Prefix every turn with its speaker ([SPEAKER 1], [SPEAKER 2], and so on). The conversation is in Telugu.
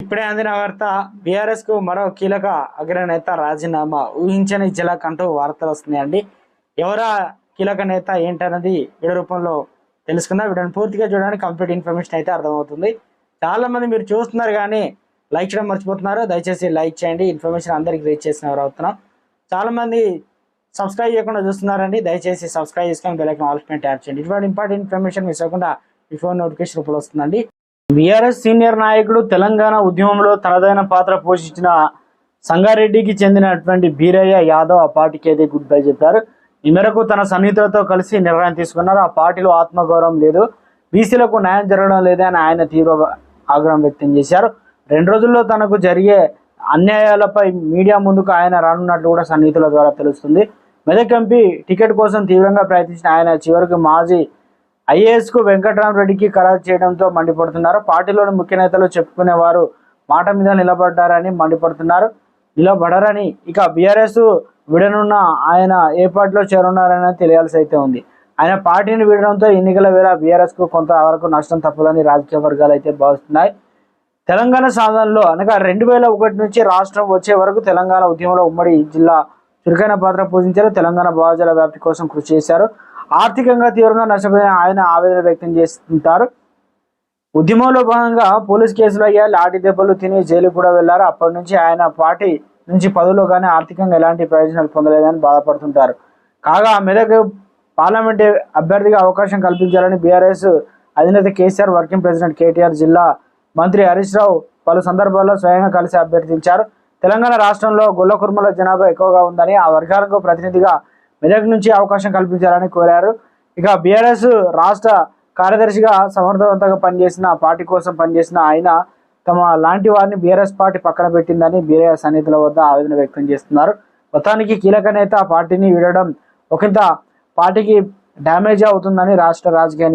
[SPEAKER 1] ఇప్పుడే అందిన వార్త బీఆర్ఎస్కు మరో కీలక అగ్రనేత రాజీనామా ఊహించని జిల్లాకు అంటూ వార్తలు వస్తున్నాయండి. ఎవరా కీలక నేత ఏంటన్నది వీడియో రూపంలో తెలుసుకుందాం. వీడియోని పూర్తిగా చూడడానికి కంప్లీట్ ఇన్ఫర్మేషన్ అయితే అర్థమవుతుంది. చాలా మంది మీరు చూస్తున్నారు కానీ లైక్ చేయడం మర్చిపోతున్నారు. దయచేసి లైక్ చేయండి. ఇన్ఫర్మేషన్ అందరికి రీచ్ చేసిన వారు అవుతున్నాం. చాలా మంది సబ్స్క్రైబ్ చేయకుండా చూస్తున్నారండి. దయచేసి సబ్స్క్రైబ్ చేసుకొని బెల్ ఐకాన్ ఆల్ ట్యాప్ చేయండి. ఇటువంటి ఇంపార్టెంట్ ఇన్ఫర్మేషన్ మిస్ అవ్వకుండా మీ ఫోన్ నోటిఫికేషన్ రూపంలో వస్తుందండి. బీఆర్ఎస్ సీనియర్ నాయకుడు తెలంగాణ ఉద్యమంలో తనదైన పాత్ర పోషించిన సంగారెడ్డికి చెందినటువంటి బీరయ్య యాదవ్ ఆ పార్టీకి అయితే గుడ్ బై చెప్పారు. ఈ మేరకు తన సన్నిహితులతో కలిసి నిర్ణయం తీసుకున్నారు. ఆ పార్టీలో ఆత్మగౌరవం లేదు. బీసీలకు న్యాయం జరగడం లేదని ఆయన తీవ్ర ఆగ్రహం వ్యక్తం చేశారు. రెండు రోజుల్లో తనకు జరిగే అన్యాయాలపై మీడియా ముందుకు ఆయన రానున్నట్లు కూడా సన్నిహితుల ద్వారా తెలుస్తుంది. మెదక్ ఎంపీ టికెట్ కోసం తీవ్రంగా ప్రయత్నించిన ఆయన చివరికి మాజీ ఐఏఎస్కు వెంకటరామరెడ్డికి ఖరారు చేయడంతో మండిపడుతున్నారు. పార్టీలోని ముఖ్య నేతలు చెప్పుకునేవారు మాట మీద నిలబడ్డారని మండిపడుతున్నారు. నిలబడరని ఇక బీఆర్ఎస్ విడనున్న ఆయన ఏ పార్టీలో చేరున్నారని తెలియాల్సి అయితే ఉంది. ఆయన పార్టీని వీడడంతో ఎన్నికల వేళ బీఆర్ఎస్కు కొంత వరకు నష్టం తప్పదని రాజకీయ వర్గాలు అయితే భావిస్తున్నాయి. తెలంగాణ సాధనలో అనగా రెండు వేల ఒకటి నుంచి రాష్ట్రం వచ్చే వరకు తెలంగాణ ఉద్యమంలో ఉమ్మడి జిల్లా చురుకైన పాత్ర పూజించారు తెలంగాణ భావజాల వ్యాప్తి కోసం కృషి చేశారు. ఆర్థికంగా తీవ్రంగా నష్టపోయిన ఆయన ఆవేదన వ్యక్తం చేస్తుంటారు. ఉద్యమంలో భాగంగా పోలీస్ కేసులు అయ్యా లాఠీ దెబ్బలు తిని జైలు కూడా వెళ్ళారు. అప్పటి నుంచి ఆయన పార్టీ నుంచి పదవిలో కానీ ఆర్థికంగా ఎలాంటి ప్రయోజనాలు పొందలేదని బాధపడుతుంటారు. కాగా మెదక్ పార్లమెంట్ అభ్యర్థిగా అవకాశం కల్పించాలని బీఆర్ఎస్ అధినేత కేసీఆర్ వర్కింగ్ ప్రెసిడెంట్ కేటీఆర్ జిల్లా మంత్రి హరీష్ రావు పలు సందర్భాల్లో స్వయంగా కలిసి అభ్యర్థించారు. తెలంగాణ రాష్ట్రంలో గొల్ల కుర్మల జనాభా ఎక్కువగా ఉందని ఆ వర్గాలకు ప్రతినిధిగా మెదక్ నుంచి అవకాశం కల్పించాలని కోరారు. ఇక బీఆర్ఎస్ రాష్ట్ర కార్యదర్శిగా సమర్థవంతంగా పనిచేసిన పార్టీ కోసం పనిచేసిన ఆయన తమ లాంటి వారిని బీఆర్ఎస్ పార్టీ పక్కన పెట్టిందని బీఆర్ఎస్ సన్నిహితుల వద్ద ఆవేదన వ్యక్తం చేస్తున్నారు. మొత్తానికి కీలక నేత పార్టీని వీడడం ఒకంత పార్టీకి డ్యామేజ్ అవుతుందని రాష్ట్ర రాజకీయ